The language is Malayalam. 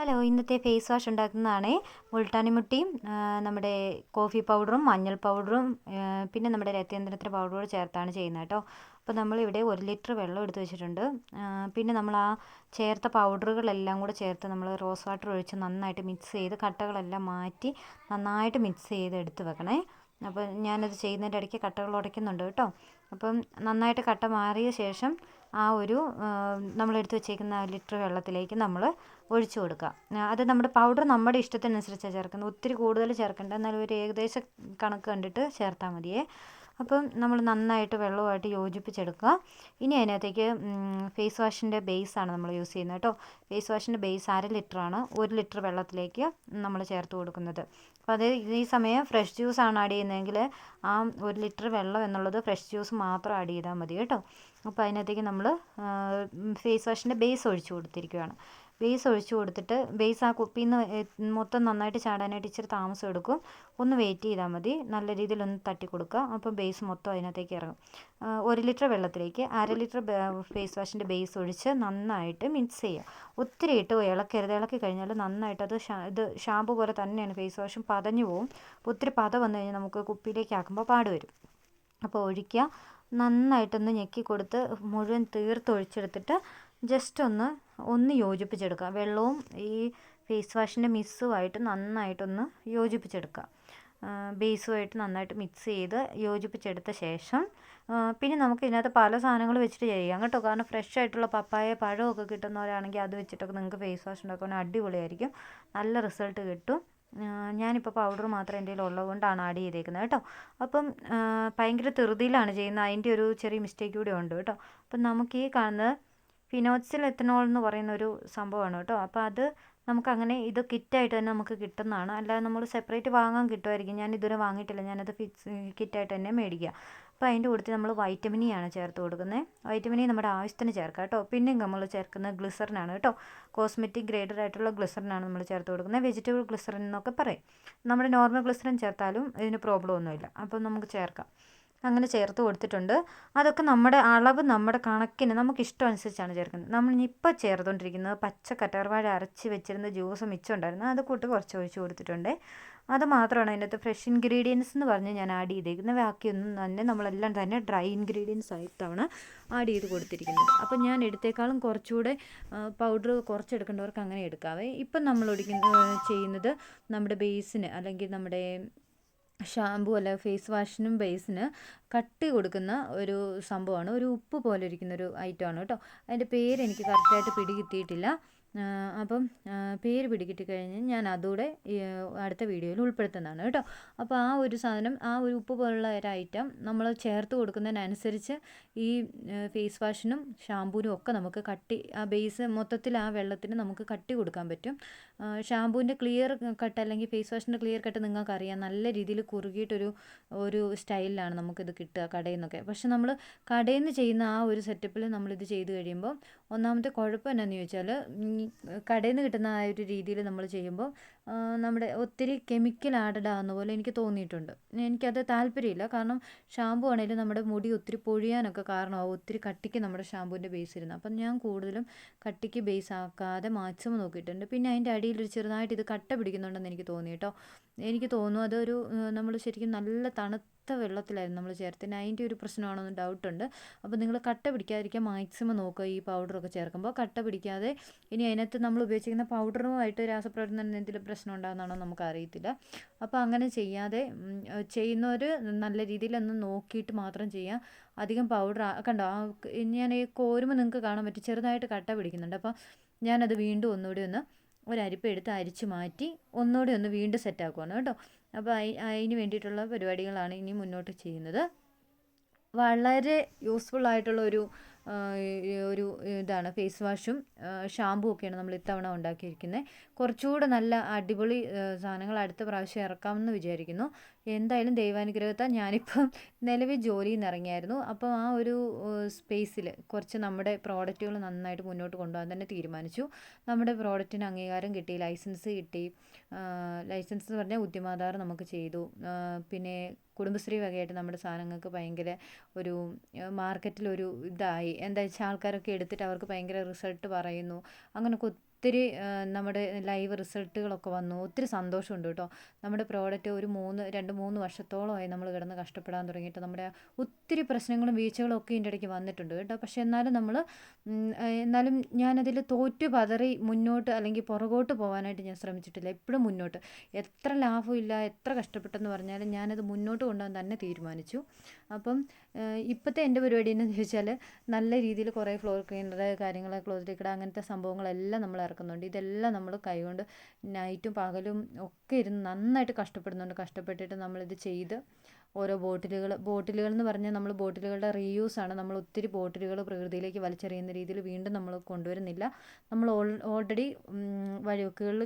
ഹലോ ഇന്നത്തെ ഫേസ് വാഷ് ഉണ്ടാക്കുന്നതാണ് മുൾട്ടാനി മുട്ടിയും നമ്മുടെ കോഫി പൗഡറും മഞ്ഞൾ പൗഡറും പിന്നെ നമ്മുടെ രത്യന്ത്രത്തിന് പൗഡറും ചേർത്താണ് ചെയ്യുന്നത് കേട്ടോ. അപ്പോൾ നമ്മളിവിടെ ഒരു ലിറ്റർ വെള്ളം എടുത്ത് വെച്ചിട്ടുണ്ട്. പിന്നെ നമ്മൾ ആ ചേർത്ത പൗഡറുകളെല്ലാം കൂടെ ചേർത്ത് നമ്മൾ റോസ് വാട്ടർ ഒഴിച്ച് നന്നായിട്ട് മിക്സ് ചെയ്ത് കട്ടകളെല്ലാം മാറ്റി നന്നായിട്ട് മിക്സ് ചെയ്ത് എടുത്ത് വെക്കണേ. അപ്പോൾ ഞാനത് ചെയ്യുന്നതിന്റെ ഇടയ്ക്ക് കട്ടകൾ ഉടയ്ക്കുന്നുണ്ട് കേട്ടോ. അപ്പം നന്നായിട്ട് കട്ട മാറിയ ശേഷം ആ ഒരു നമ്മളെടുത്ത് വെച്ചേക്കുന്ന ലിറ്റർ വെള്ളത്തിലേക്ക് നമ്മൾ ഒഴിച്ചു കൊടുക്കുക. അത് നമ്മുടെ പൗഡർ നമ്മുടെ ഇഷ്ടത്തിനനുസരിച്ചാണ് ചേർക്കുന്നത്. ഒത്തിരി കൂടുതൽ ചേർക്കേണ്ട. എന്നാലും ഒരു ഏകദേശ കണക്ക് കണ്ടിട്ട് ചേർത്താൽ മതിയേ. അപ്പം നമ്മൾ നന്നായിട്ട് വെള്ളവുമായിട്ട് യോജിപ്പിച്ചെടുക്കുക. ഇനി അതിനകത്തേക്ക് ഫേസ് വാഷിന്റെ ബേസാണ് നമ്മൾ യൂസ് ചെയ്യുന്നത് കേട്ടോ. ഫേസ് വാഷിന്റെ ബേസ് അര ലിറ്ററാണ് ഒരു ലിറ്റർ വെള്ളത്തിലേക്ക് നമ്മൾ ചേർത്ത് കൊടുക്കുന്നത്. അപ്പോൾ അതേ ഈ സമയം ഫ്രഷ് ജ്യൂസ് ആണ് ആഡ് ചെയ്യുന്നതെങ്കിൽ ആ ഒരു ലിറ്റർ വെള്ളം എന്നുള്ളത് ഫ്രഷ് ജ്യൂസ് മാത്രം ആഡ് ചെയ്താൽ മതി കേട്ടോ. അപ്പോൾ അതിനകത്തേക്ക് നമ്മൾ ഫേസ് വാഷിന്റെ ബേസ് ഒഴിച്ചു കൊടുത്തിരിക്കുകയാണ്. ബേസ് ഒഴിച്ചു കൊടുത്തിട്ട് ബേസ് ആ കുപ്പിയിൽ നിന്ന് മൊത്തം നന്നായിട്ട് ചാടാനായിട്ട് ഇച്ചിരി താമസം എടുക്കും. ഒന്ന് വെയിറ്റ് ചെയ്താൽ മതി. നല്ല രീതിയിൽ ഒന്ന് തട്ടി കൊടുക്കുക. അപ്പോൾ ബേസ് മൊത്തം അതിനകത്തേക്ക് ഇറങ്ങും. ഒരു ലിറ്റർ വെള്ളത്തിലേക്ക് അര ലിറ്റർ ഫേസ് വാഷിന്റെ ബേസ് ഒഴിച്ച് നന്നായിട്ട് മിക്സ് ചെയ്യുക. ഒത്തിരി ഇട്ട് ഇളക്കരുത്. ഇളക്കി കഴിഞ്ഞാൽ നന്നായിട്ട് അത് ഇത് ഷാമ്പു പോലെ തന്നെയാണ് ഫേസ് വാഷും പതഞ്ഞു പോവും. ഒത്തിരി പത വന്നു കഴിഞ്ഞാൽ നമുക്ക് കുപ്പിയിലേക്ക് ആക്കുമ്പോൾ പാട് വരും. അപ്പോൾ ഒഴിക്കുക. നന്നായിട്ടൊന്ന് ഞെക്കി കൊടുത്ത് മുഴുവൻ തീർത്ത് ഒഴിച്ചെടുത്തിട്ട് ജസ്റ്റ് ഒന്ന് ഒന്ന് യോജിപ്പിച്ചെടുക്കുക. വെള്ളവും ഈ ഫേസ് വാഷിന്റെ മിസ്സുമായിട്ട് നന്നായിട്ടൊന്ന് യോജിപ്പിച്ചെടുക്കുക. ബേസുമായിട്ട് നന്നായിട്ട് മിക്സ് ചെയ്ത് യോജിപ്പിച്ചെടുത്ത ശേഷം പിന്നെ നമുക്ക് ഇതിനകത്ത് പല സാധനങ്ങൾ വെച്ചിട്ട് ചെയ്യാം കേട്ടോ. കാരണം ഫ്രഷ് ആയിട്ടുള്ള പപ്പായ പഴമൊക്കെ കിട്ടുന്നവരാണെങ്കിൽ അത് വെച്ചിട്ടൊക്കെ നിങ്ങൾക്ക് ഫേസ് വാഷ് ഉണ്ടാക്കുകയാണെങ്കിൽ അടിപൊളിയായിരിക്കും. നല്ല റിസൾട്ട് കിട്ടും. ഞാനിപ്പോൾ പൗഡർ മാത്രം എന്റെ ഉള്ളത് കൊണ്ടാണ് ആഡ് ചെയ്തേക്കുന്നത് കേട്ടോ. അപ്പം ഭയങ്കര ധൃതിയിലാണ് ചെയ്യുന്നത്. അതിന്റെ ഒരു ചെറിയ മിസ്റ്റേക്ക് കൂടെ ഉണ്ട് കേട്ടോ. അപ്പം നമുക്ക് ഈ കാണുന്നത് ഫിനോക്സിൽ എത്തനോൾ എന്ന് പറയുന്ന ഒരു സംഭവമാണ് കേട്ടോ. അപ്പോൾ അത് നമുക്കങ്ങനെ ഇത് കിറ്റായിട്ട് തന്നെ നമുക്ക് കിട്ടുന്നതാണ്. അല്ലാതെ നമ്മൾ സെപ്പറേറ്റ് വാങ്ങാൻ കിട്ടുമായിരിക്കും. ഞാൻ ഇതുവരെ വാങ്ങിയിട്ടില്ല. ഞാനത് ഫിക്സ് കിറ്റായിട്ട് തന്നെ മേടിക്കുക. അപ്പോൾ അതിന്റെ കൂട്ടത്തിൽ നമ്മൾ വൈറ്റമിനിയാണ് ചേർത്ത് കൊടുക്കുന്നത്. വൈറ്റമിനി നമ്മുടെ ആവശ്യത്തിന് ചേർക്കാം കേട്ടോ. പിന്നെ നമ്മൾ ചേർക്കുന്നത് ഗ്ലിസറിനാണ് കേട്ടോ. കോസ്മെറ്റിക് ഗ്രേഡഡ് ആയിട്ടുള്ള ഗ്ലിസറിനാണ് നമ്മൾ ചേർത്ത് കൊടുക്കുന്നത്. വെജിറ്റബിൾ ഗ്ലിസറിൻ എന്നൊക്കെ പറയും. നമ്മുടെ നോർമൽ ഗ്ലിസറിൻ ചേർത്താലും ഇതിന് പ്രോബ്ലം ഒന്നുമില്ല. അപ്പം നമുക്ക് ചേർക്കാം. അങ്ങനെ ചേർത്ത് കൊടുത്തിട്ടുണ്ട്. അതൊക്കെ നമ്മുടെ അളവ് നമ്മുടെ കണക്കിന് നമുക്ക് ഇഷ്ടം അനുസരിച്ചാണ് ചേർക്കുന്നത്. നമ്മൾ ഇപ്പോൾ ചേർത്തുകൊണ്ടിരിക്കുന്നത് പച്ച കറ്റാർവാഴ അരച്ച് വെച്ചിരുന്ന ജ്യൂസ് മിച്ചമുണ്ടായിരുന്നു. അത് കൂട്ട് കുറച്ച് ഒഴിച്ച് കൊടുത്തിട്ടുണ്ട്. അത് മാത്രമാണ് അതിനകത്ത് ഫ്രഷ് ഇൻഗ്രീഡിയൻസ് എന്ന് പറഞ്ഞ് ഞാൻ ആഡ് ചെയ്തേക്കുന്നത്. ബാക്കിയൊന്നും തന്നെ നമ്മളെല്ലാം തന്നെ ഡ്രൈ ഇൻഗ്രീഡിയൻസ് ആയിട്ടാണ് ആഡ് ചെയ്ത് കൊടുത്തിരിക്കുന്നത്. അപ്പോൾ ഞാൻ എടുത്തേക്കാളും കുറച്ചുകൂടെ പൗഡർ കുറച്ച് കുറച്ചെടുക്കേണ്ടവർക്ക് അങ്ങനെ എടുക്കാവേ. ഇപ്പം നമ്മൾ ഒടിക്കുന്ന ചെയ്യുന്നത് നമ്മുടെ ബേസിന് അല്ലെങ്കിൽ നമ്മുടെ ഷാമ്പു അല്ല ഫേസ് വാഷിനും ബേസിന് കട്ടി കൊടുക്കുന്ന ഒരു സംഭവമാണ്. ഒരു ഉപ്പ് പോലെ ഇരിക്കുന്ന ഒരു ഐറ്റമാണ് കേട്ടോ. അതിന്റെ പേര് എനിക്ക് കറക്റ്റായിട്ട് പിടികിട്ടിയിട്ടില്ല. അപ്പം പേര് പിടികിട്ടി കഴിഞ്ഞ് ഞാൻ അതുകൂടെ അടുത്ത വീഡിയോയിൽ ഉൾപ്പെടുത്തുന്നതാണ് കേട്ടോ. അപ്പോൾ ആ ഒരു സാധനം ആ ഒരു ഉപ്പ് പോലുള്ള ഒരു ഐറ്റം നമ്മൾ ചേർത്ത് കൊടുക്കുന്നതിനനുസരിച്ച് ഈ ഫേസ് വാഷിനും ഷാമ്പൂവിനും ഒക്കെ നമുക്ക് കട്ടി ആ ബേസ് മൊത്തത്തിൽ ആ വെള്ളത്തിന് നമുക്ക് കട്ടി കൊടുക്കാൻ പറ്റും. ഷാമ്പൂവിന്റെ ക്ലിയർ കട്ട് അല്ലെങ്കിൽ ഫേസ് വാഷിന്റെ ക്ലിയർ കട്ട് നിങ്ങൾക്ക് അറിയാം നല്ല രീതിയിൽ കുറുകിയിട്ടൊരു ഒരു സ്റ്റൈലിലാണ് നമുക്കിത് കിട്ടുക കടയിൽ നിന്നൊക്കെ. പക്ഷെ നമ്മൾ കടയിൽ നിന്ന് ചെയ്യുന്ന ആ ഒരു സെറ്റപ്പിൽ നമ്മളിത് ചെയ്ത് കഴിയുമ്പോൾ ഒന്നാമത്തെ കുഴപ്പം എന്നാന്ന് ചോദിച്ചാൽ കടയിൽ നിന്ന് കിട്ടുന്ന ആ ഒരു രീതിയിൽ നമ്മൾ ചെയ്യുമ്പോൾ നമ്മുടെ ഒത്തിരി കെമിക്കൽ ആഡഡ് ആകുന്ന പോലെ എനിക്ക് തോന്നിയിട്ടുണ്ട്. എനിക്കത് താല്പര്യമില്ല. കാരണം ഷാമ്പു ആണെങ്കിലും നമ്മുടെ മുടി ഒത്തിരി പൊഴിയാനൊക്കെ കാരണമാവും. ഒത്തിരി കട്ടിക്ക് നമ്മുടെ ഷാമ്പുവിന്റെ ബേസ് ഇരുന്നു അപ്പം ഞാൻ കൂടുതലും കട്ടിക്ക് ബേസ് ആക്കാതെ മാക്സിമം നോക്കിയിട്ടുണ്ട്. പിന്നെ അതിന്റെ അടിയിൽ ഒരു ചെറുതായിട്ട് ഇത് കട്ട പിടിക്കുന്നുണ്ടെന്ന് എനിക്ക് തോന്നി കേട്ടോ. എനിക്ക് തോന്നുന്നു അതൊരു നമ്മൾ ശരിക്കും നല്ല തണുത്ത വെള്ളത്തിലായിരുന്നു നമ്മൾ ചേർത്തിന് അതിന്റെ ഒരു പ്രശ്നമാണെന്ന് ഡൗട്ടുണ്ട് അപ്പോൾ നിങ്ങൾ കട്ട പിടിക്കാതിരിക്കാൻ മാക്സിമം നോക്കുക ഈ പൗഡറൊക്കെ ചേർക്കുമ്പോൾ. കട്ട പിടിക്കാതെ ഇനി അതിനകത്ത് നമ്മൾ ഉപയോഗിച്ചിരിക്കുന്ന പൗഡറുമായിട്ട് രാസപ്രവർത്തനം എന്തെങ്കിലും പ്രശ്നം ഉണ്ടാകുന്നതാണോ നമുക്ക് അറിയത്തില്ല അപ്പോൾ അങ്ങനെ ചെയ്യാതെ ചെയ്യുന്നവർ നല്ല രീതിയിൽ ഒന്ന് നോക്കിയിട്ട് മാത്രം ചെയ്യാം. അധികം പൗഡർ കണ്ടോ ഞാൻ ഈ കോരുമ്പോൾ നിങ്ങൾക്ക് കാണാൻ പറ്റും. ചെറുതായിട്ട് കട്ട പിടിക്കുന്നുണ്ട്. അപ്പോൾ ഞാനത് വീണ്ടും ഒന്നുകൂടി ഒന്ന് ഒരരിപ്പ് എടുത്ത് അരിച്ച് മാറ്റി ഒന്നുകൂടി ഒന്ന് വീണ്ടും സെറ്റ് ആക്കുവാണ് കേട്ടോ. അപ്പോൾ അതിന് വേണ്ടിയിട്ടുള്ള പരിപാടികളാണ് ഇനി മുന്നോട്ട് ചെയ്യുന്നത്. വളരെ യൂസ്ഫുൾ ആയിട്ടുള്ള ഒരു ഒരു ഇതാണ് ഫേസ് വാഷും ഷാമ്പൂ ഒക്കെയാണ് നമ്മൾ ഇത്തവണ ഉണ്ടാക്കിയിരിക്കുന്നത്. കുറച്ചുകൂടെ നല്ല അടിപൊളി സാധനങ്ങൾ അടുത്ത പ്രാവശ്യം ഇറക്കാമെന്ന് വിചാരിക്കുന്നു. എന്തായാലും ദൈവാനുഗ്രഹത്താൽ ഞാനിപ്പം നിലവിൽ ജോലിയിൽ നിന്ന് ഇറങ്ങിയായിരുന്നു. അപ്പോൾ ആ ഒരു സ്പേസിൽ കുറച്ച് നമ്മുടെ പ്രോഡക്റ്റുകൾ നന്നായിട്ട് മുന്നോട്ട് കൊണ്ടുപോകാൻ തന്നെ തീരുമാനിച്ചു. നമ്മുടെ പ്രോഡക്റ്റിന് അംഗീകാരം കിട്ടി ലൈസൻസ് കിട്ടി. ലൈസൻസ് എന്ന് പറഞ്ഞാൽ ഉദ്യമാധാർ നമുക്ക് ചെയ്തു. പിന്നെ കുടുംബശ്രീ വകയായിട്ട് നമ്മുടെ സാധനങ്ങൾക്ക് ഭയങ്കര ഒരു മാർക്കറ്റിലൊരു ഇതായി. എന്താ വെച്ചാൽ ആൾക്കാരൊക്കെ എടുത്തിട്ട് അവർക്ക് ഭയങ്കര റിസൾട്ട് പറയുന്നു. അങ്ങനെയൊക്കെ ഒത്തിരി നമ്മുടെ ലൈവ് റിസൾട്ടുകളൊക്കെ വന്നു. ഒത്തിരി സന്തോഷമുണ്ട് കേട്ടോ. നമ്മുടെ പ്രോഡക്റ്റ് ഒരു മൂന്ന് രണ്ട് മൂന്ന് വർഷത്തോളമായി നമ്മൾ കിടന്ന് കഷ്ടപ്പെടാൻ തുടങ്ങിയിട്ട് നമ്മുടെ ഒത്തിരി പ്രശ്നങ്ങളും വീഴ്ചകളും ഒക്കെ ഇതിന്റെ ഇടയ്ക്ക് വന്നിട്ടുണ്ട് കേട്ടോ. പക്ഷേ എന്നാലും നമ്മൾ എന്നാലും ഞാനതിൽ തോറ്റു പതറി മുന്നോട്ട് അല്ലെങ്കിൽ പുറകോട്ട് പോകാനായിട്ട് ഞാൻ ശ്രമിച്ചിട്ടില്ല. എപ്പോഴും മുന്നോട്ട്. എത്ര ലാഭമില്ല എത്ര കഷ്ടപ്പെട്ടെന്ന് പറഞ്ഞാലും ഞാനത് മുന്നോട്ട് കൊണ്ടുപോകാൻ തന്നെ തീരുമാനിച്ചു. അപ്പം ഇപ്പോഴത്തെ എന്റെ പരിപാടി എന്ന് ചോദിച്ചാൽ നല്ല രീതിയിൽ കുറേ ഫ്ലോർ ക്ലീനർ കാര്യങ്ങൾ ക്ലോസ് ലിക്വിഡ് അങ്ങനത്തെ സംഭവങ്ങളെല്ലാം നമ്മൾ ഇറക്കുന്നുണ്ട് ഇതെല്ലാം നമ്മൾ കൈകൊണ്ട് നൈറ്റും പകലും ഒക്കെ ഇരുന്ന് നന്നായിട്ട് കഷ്ടപ്പെടുന്നുണ്ട്. കഷ്ടപ്പെട്ടിട്ട് നമ്മളിത് ചെയ്ത് ഓരോ ബോട്ടിലുകൾ ബോട്ടിലുകൾ എന്ന് പറഞ്ഞാൽ നമ്മൾ ബോട്ടിലുകളുടെ റീയൂസ് ആണ്. നമ്മൾ ഒത്തിരി ബോട്ടിലുകൾ പ്രകൃതിയിലേക്ക് വലിച്ചെറിയുന്ന രീതിയിൽ വീണ്ടും നമ്മൾ കൊണ്ടുവരുന്നില്ല. നമ്മൾ ഓൾറെഡി വഴിവെക്കുകളിൽ